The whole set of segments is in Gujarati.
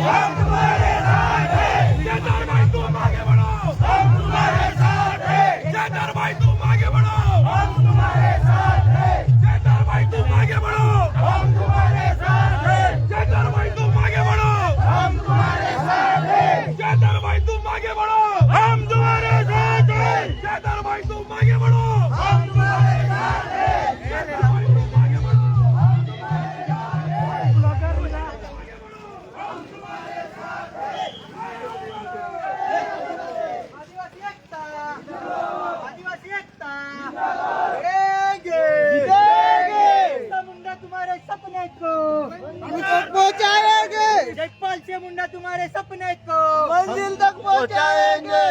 हम तुम्हारे साथ हैं तुम्हारे सपने को। पहुँचाएँगे। जयपाल से मुंडा तुम्हारे सपने को। मंजिल तक पहुँचाएँगे।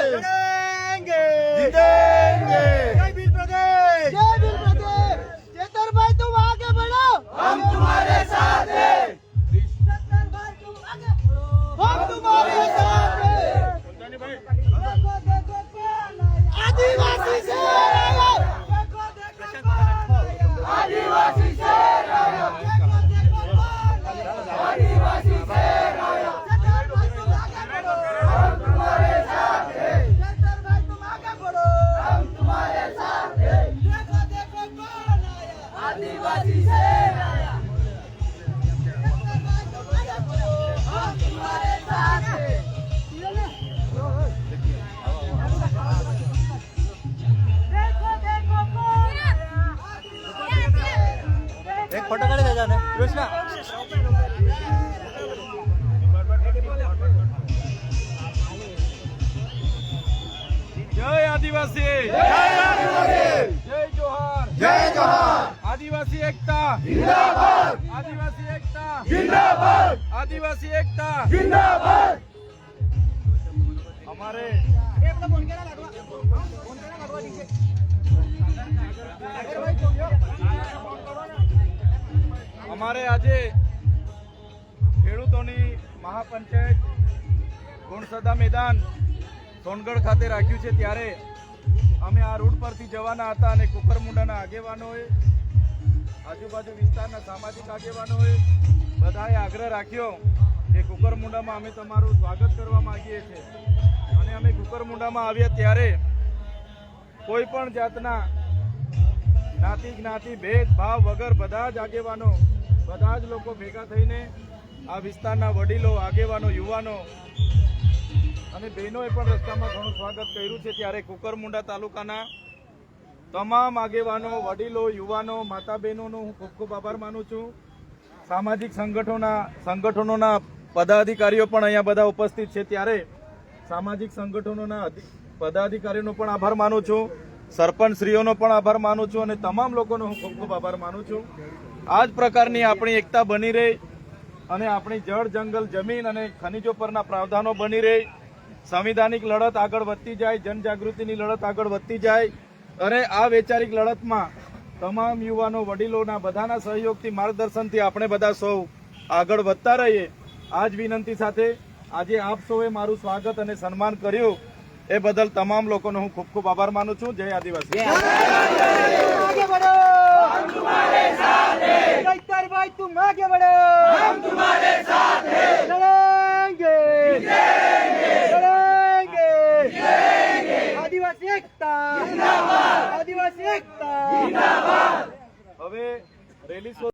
जीतेंगे। जय भील प्रदेश। जय भील प्रदेश। चेतर भाई तुम आगे बढ़ो। हम तुम्हारे साथ हैं। चेतर भाई तुम आगे बढ़ो। हम तुम्हारे साथ हैं। आदिवासी से आदिवासी છે તને કૃષ્ણ જય આદિવાસી. જય આદિવાસી. જય જોહાર. જય જોહાર. આદિવાસી એકતા. જિંદાબાદ. આદિવાસી એકતા. જિંદાબાદ. આદિવાસી એકતા. જિંદાબાદ. અમારે એ બધા ફોન કેના લાગવા ફોન કેના લાગવા દીજે આગળ ભાઈ અમારે આજે ખેડૂતોની મહાપંચાયત ગુણસદા મેદાન સોનગઢ ખાતે રાખ્યું છે. ત્યારે અમે આ રૂટ પરથી જવાના હતા અને કુકરમુંડાના આગેવાનોએ, આજુબાજુ વિસ્તારના સામાજિક આગેવાનોએ બધાએ આગ્રહ રાખ્યો કે કુકરમુંડામાં અમે તમારું સ્વાગત કરવા માંગીએ છીએ. અને અમે કુકરમુંડામાં આવ્યા ત્યારે કોઈ પણ જાતના જ્ઞાતિ જ્ઞાતિ ભેદભાવ વગર બધા જ આગેવાનો બધા જ લોકો ભેગા થઈને આ વિસ્તારના વડીલો, આગેવાનો, યુવાનો અને બહેનોએ પણ રસ્તામાં ઘણું સ્વાગત કર્યું છે. ત્યારે કુકરમુંડા તાલુકાના તમામ આગેવાનો, વડીલો, યુવાનો માતા બહેનોનો હું ખૂબ ખૂબ આભાર માનું છું. સામાજિક સંગઠનોના સંગઠનોના પદાધિકારીઓ પણ અહીંયા બધા ઉપસ્થિત છે. ત્યારે સામાજિક સંગઠનોના પદાધિકારીઓનો પણ આભાર માનું છું. સરપંચશ્રીઓનો પણ આભાર માનું છું અને તમામ લોકોનો હું ખૂબ ખૂબ આભાર માનું છું. આ જ પ્રકારની આપણી એકતા બની રહે અને આપણી જળ, જંગલ, જમીન અને ખનિજો પરના પ્રાવધાનો બની રહે. સંવિધાનિક લડત આગળ વધતી જાય, જનજાગૃતિની લડત આગળ વધતી જાય અને આ વૈચારિક લડતમાં તમામ યુવાનો, વડીલોના બધાના સહયોગથી, માર્ગદર્શનથી આપણે બધા સૌ આગળ વધતા રહીએ. આ જ વિનંતી સાથે આજે આપ સૌએ મારું સ્વાગત અને સન્માન કર્યું. એ બદલ તમામ લોકોનો હું ખૂબ ખૂબ આભાર માનું છું. જય આદિવાસી. आगे बढ़ो हम तुम्हारे साथ हैं जयतर भाई तुम आगे बढ़ो हम तुम्हारे साथ हैं लड़ेंगे लड़ेंगे आदिवासी एकता जिंदाबाद आदिवासी एकता હવે રેલી